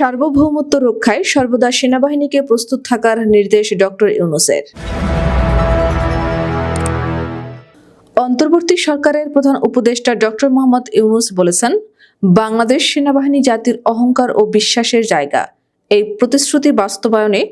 সার্বভৌমত্ব রক্ষায় সর্বদা সেনাবাহিনীকে প্রস্তুত থাকার নির্দেশ ডক্টর ইউনুসের। অন্তর্বর্তী সরকারের প্রধান উপদেষ্টা ডক্টর মোহাম্মদ ইউনুস বলেছেন, বাংলাদেশ সেনাবাহিনী জাতির অহংকার ও বিশ্বাসের জায়গা। এই প্রতিশ্রুতি বাস্তবায়নে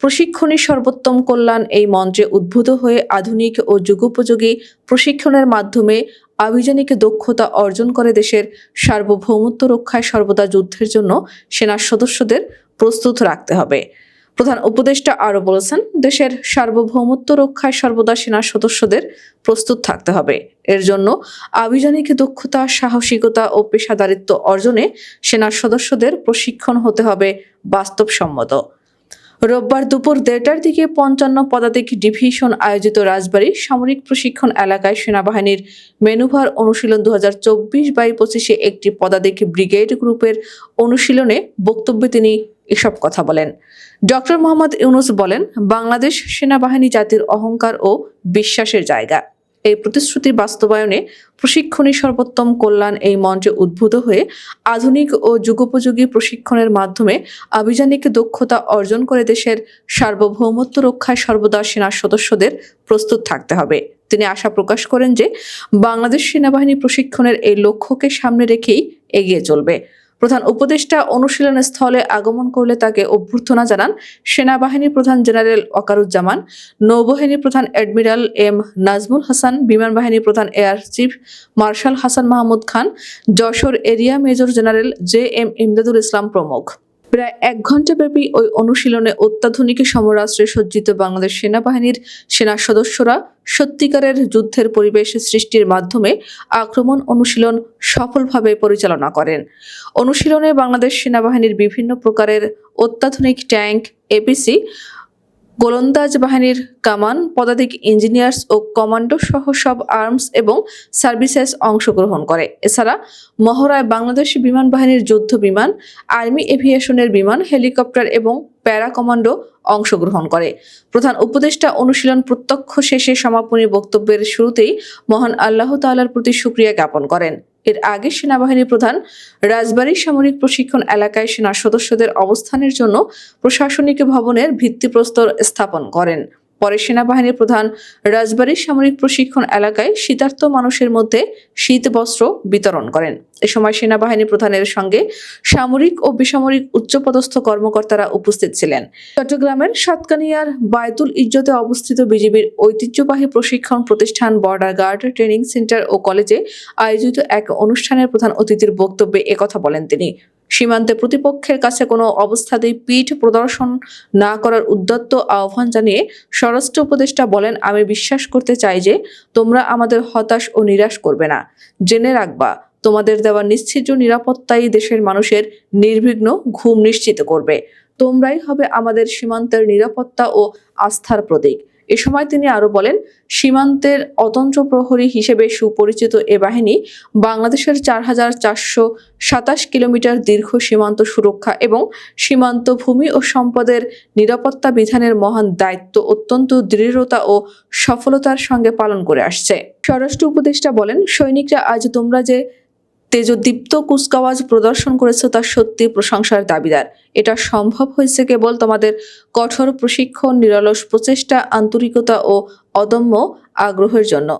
প্রশিক্ষণের সর্বোত্তম কল্যাণ এই মঞ্চে উদ্ভূত হয়ে আধুনিক ও যুগোপযোগী প্রশিক্ষণের মাধ্যমে আভিযানিক দক্ষতা অর্জন করে দেশের সার্বভৌমত্ব রক্ষায় সর্বদা যুদ্ধের জন্য সেনা সদস্যদের প্রস্তুত রাখতে হবে। প্রধান উপদেষ্টা আরও বলেছেন, দেশের সার্বভৌমত্ব রক্ষায় সর্বদা সেনা সদস্যদের প্রস্তুত থাকতে হবে। এর জন্য আভিযানিক দক্ষতা, সাহসিকতা ও পেশাদারিত্ব অর্জনে সেনা সদস্যদের প্রশিক্ষণ হতে হবে বাস্তবসম্মত। রোববার দুপুর দেড়টার দিকে পঞ্চান্ন পদাতিক ডিভিশন আয়োজিত রাজবাড়ী সামরিক প্রশিক্ষণ এলাকায় সেনাবাহিনীর মেনুভার অনুশীলন দু হাজার চব্বিশ বাই পঁচিশে একটি পদাতিক ব্রিগেড গ্রুপের অনুশীলনে বক্তব্যে তিনি এসব কথা বলেন। ডক্টর মোহাম্মদ ইউনুস বলেন, বাংলাদেশ সেনাবাহিনী জাতির অহংকার ও বিশ্বাসের জায়গা। এই প্রতিশ্রুতি বাস্তবায়নে প্রশিক্ষণী সর্বোত্তম কল্যাণ এই মঞ্চে উদ্ভূত হয়ে আধুনিক ও যুগোপযোগী প্রশিক্ষণের মাধ্যমে আভিযানিক দক্ষতা অর্জন করে দেশের সার্বভৌমত্ব রক্ষায় সর্বদা সেনা সদস্যদের প্রস্তুত থাকতে হবে। তিনি আশা প্রকাশ করেন যে বাংলাদেশ সেনাবাহিনী প্রশিক্ষণের এই লক্ষ্যকে সামনে রেখেই এগিয়ে চলবে। প্রধান উপদেষ্টা অনুশীলন স্থলে আগমন করলে তাকে অভ্যর্থনা জানান সেনাবাহিনী প্রধান জেনারেল ওয়াকারুজ্জামান নৌবাহিনী প্রধান অ্যাডমিরাল এম নাজমুল হাসান, বিমান বাহিনী প্রধান air chief marshal Hasan Mahmud Khan, Jessore area major general J M Imdadul Islam প্রমুখ। প্রায় এক ঘণ্টাব্যাপী ওই অনুশীলনে অত্যাধুনিক সমরাস্ত্রে সজ্জিত বাংলাদেশ সেনাবাহিনীর সেনা সদস্যরা সত্যিকারের যুদ্ধের পরিবেশ সৃষ্টির মাধ্যমে আক্রমণ অনুশীলন সফলভাবে পরিচালনা করেন। অনুশীলনে বাংলাদেশ সেনাবাহিনীর বিভিন্ন প্রকারের অত্যাধুনিক ট্যাঙ্ক, এপিসি গোলন্দাজ বাহিনীর কামান, পদাতিক ইঞ্জিনিয়ার্স ও কমান্ডো সহ সব আর্মস এবং সার্ভিসেস অংশগ্রহণ করে। এছাড়া মহড়ায় বাংলাদেশ বিমান বাহিনীর যুদ্ধ বিমান, আর্মি এভিয়েশনের বিমান, হেলিকপ্টার এবং প্যারা কমান্ডো অংশগ্রহণ করে। প্রধান উপদেষ্টা অনুশীলন প্রত্যক্ষ শেষে সমাপনী বক্তব্যের শুরুতেই মহান আল্লাহ তাআলার প্রতি সুক্রিয়া জ্ঞাপন করেন। এর আগে সেনাবাহিনী প্রধান রাজবাড়ী সামরিক প্রশিক্ষণ এলাকায় সেনা সদস্যদের অবস্থানের জন্য প্রশাসনিক ভবনের ভিত্তিপ্রস্তর স্থাপন করেন। পরে সেনাবাহিনীর প্রধান রাজবাড়ী সামরিক প্রশিক্ষণ এলাকায় শীতার্থ মানুষের মধ্যে শীত বস্ত্র বিতরণ করেন। এ সময় সেনাবাহিনী প্রধানের সঙ্গে সামরিক ও বেসামরিক উচ্চপদস্থ কর্মকর্তারা উপস্থিত ছিলেন। চট্টগ্রামের সাতকানিয়ার বায়তুল ইজ্জতে অবস্থিত বিজিবির ঐতিহ্যবাহী প্রশিক্ষণ প্রতিষ্ঠান বর্ডার গার্ড, ট্রেনিং সেন্টার ও কলেজে আয়োজিত এক অনুষ্ঠানের প্রধান অতিথির বক্তব্যে একথা বলেন তিনি। সীমান্তে প্রতিপক্ষের কাছে কোনো অবস্থাতেই পিঠ প্রদর্শন না করার উদ্যত্ত আহ্বান জানিয়ে স্বরাষ্ট্র উপদেষ্টা বলেন, আমি বিশ্বাস করতে চাই যে তোমরা আমাদের হতাশ ও নিরাশ করবে না। জেনে রাখবা, তোমাদের দেওয়া নিশ্চিত নিরাপত্তাই দেশের মানুষের নির্বিঘ্ন ঘুম নিশ্চিত করবে। তোমরাই হবে আমাদের সীমান্তের নিরাপত্তা ও আস্থার প্রতীক। এ সময় তিনি আরও বলেন, সীমান্তের অতন্ত্র প্রহরী হিসেবে সুপরিচিত এ বাহিনী বাংলাদেশের চার হাজার চারশো সাতাশ কিলোমিটার দীর্ঘ সীমান্ত সুরক্ষা এবং সীমান্ত ভূমি ও সম্পদের নিরাপত্তা বিধানের মহান দায়িত্ব অত্যন্ত দৃঢ়তা ও সফলতার সঙ্গে পালন করে আসছে। স্বরাষ্ট্র উপদেষ্টা বলেন, সৈনিকরা আজ তোমরা যে তেজদীপ্ত কুচকাওয়াজ প্রদর্শন করেছে তা সত্যি প্রশংসার দাবিদার। এটা সম্ভব হয়েছে কেবল তোমাদের কঠোর প্রশিক্ষণ, নিরলস প্রচেষ্টা, আন্তরিকতা ও অদম্য আগ্রহের জন্য।